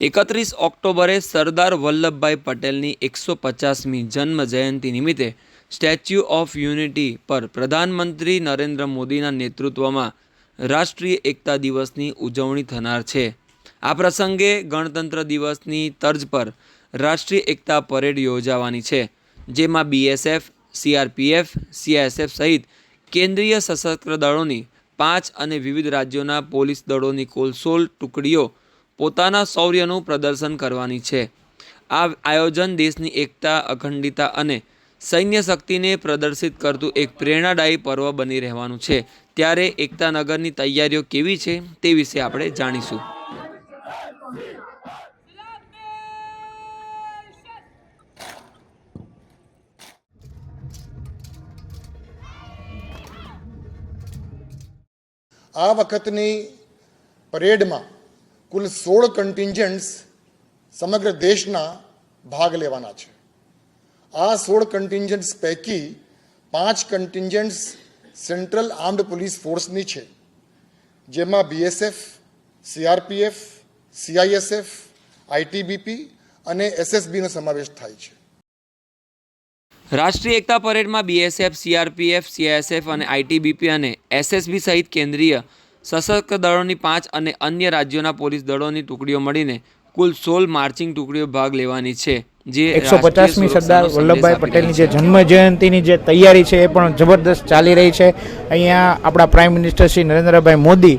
એકત્રીસ ઓક્ટોબરે સરદાર વલ્લભભાઈ પટેલની એકસો પચાસમી જન્મ જયંતિ નિમિત્તે સ્ટેચ્યુ ઓફ યુનિટી પર પ્રધાનમંત્રી નરેન્દ્ર મોદીના નેતૃત્વમાં રાષ્ટ્રીય એકતા દિવસની ઉજવણી થનાર છે. આ પ્રસંગે ગણતંત્ર દિવસની તર્જ પર રાષ્ટ્રીય એકતા પરેડ યોજાવાની છે, જેમાં બીએસએફ સીઆરપીએફ સીઆઈએસએફ સહિત કેન્દ્રીય સશસ્ત્ર દળોની પાંચ અને વિવિધ રાજ્યોના પોલીસ દળોની કુલ સોળ ટુકડીઓ પોતાના શૌર્યનું પ્રદર્શન કરવાની છે. આ આયોજન દેશની એકતા, અખંડિતતા અને સૈન્ય શક્તિને પ્રદર્શિત કરતું એક પ્રેરણાદાયી પર્વ બની રહેવાનું છે. ત્યારે એકતા નગરની તૈયારીઓ કેવી છે તે વિશે આપણે જાણીશું. આ વખતની પરેડમાં કુલ સોળ કન્ટિન્જન્ટ્સ સમગ્ર દેશના ભાગ લેવાના છે. આ સોળ કન્ટિન્જન્ટ્સ પૈકી પાંચ કન્ટિન્જન્ટ્સ સેન્ટ્રલ આર્મ્ડ પોલીસ ફોર્સની છે. જેમાં બીએસએફ સીઆરપીએફ સીઆઈએસએફ આઈટીબીપી અને એસએસબીનો સમાવેશ થાય છે. રાષ્ટ્રીય એકતા પરેડમાં બીએસએફ સીઆરપીએફ સીઆઈએસએફ અને આઈટીબીપી અને એસએસબી સહિત કેન્દ્રીય સશસ્ત્ર દળોની પાંચ અને અન્ય રાજ્યોના પોલીસ દળોની ટુકડીઓ મળીને કુલ સોળ માર્ચિંગ ટુકડીઓ ભાગ લેવાની છે જે એકસો રાષ્ટ્રીય પચાસમી સરદાર સુરક્ષાનો સંદેશ વલ્લભભાઈ આપી પટેલની રહી જે છે. જન્મ જયંતિની જે તૈયારી છે એ પણ જબરદસ્ત ચાલી રહી છે અહીંયા આપણા પ્રાઇમ મિનિસ્ટર શ્રી નરેન્દ્રભાઈ મોદી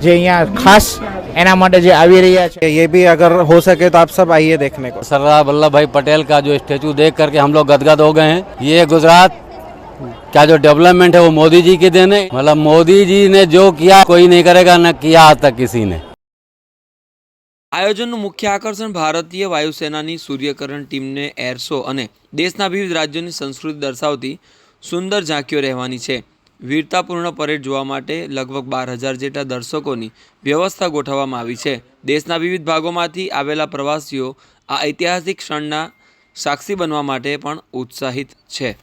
જે અહીંયા ખાસ એના માટે જે આવી રહ્યા છે ये भी अगर हो सके तो आप सब आइए देखने को सरदार वल्लभ भाई पटेल का जो स्टेचू देख करके हम लोग गदगद हो गए हैं ये गुजरात का जो डेवलपमेंट है वो मोदी जी की देन है मतलब मोदी जी ने जो किया कोई नहीं करेगा न किया आज तक किसी ने આયોજનનું મુખ્ય આકર્ષણ ભારતીય વાયુસેનાની સૂર્યકરણ ટીમને એર શો અને દેશના વિવિધ રાજ્યોની સંસ્કૃતિ દર્શાવતી સુંદર ઝાંકીઓ રહેવાની છે વીરતાપૂર્ણ પરેડ જોવા માટે લગભગ બાર હજાર જેટલા દર્શકોની વ્યવસ્થા ગોઠવવામાં આવી છે દેશના વિવિધ ભાગોમાંથી આવેલા પ્રવાસીઓ આ ઐતિહાસિક ક્ષણના સાક્ષી બનવા માટે પણ ઉત્સાહિત છે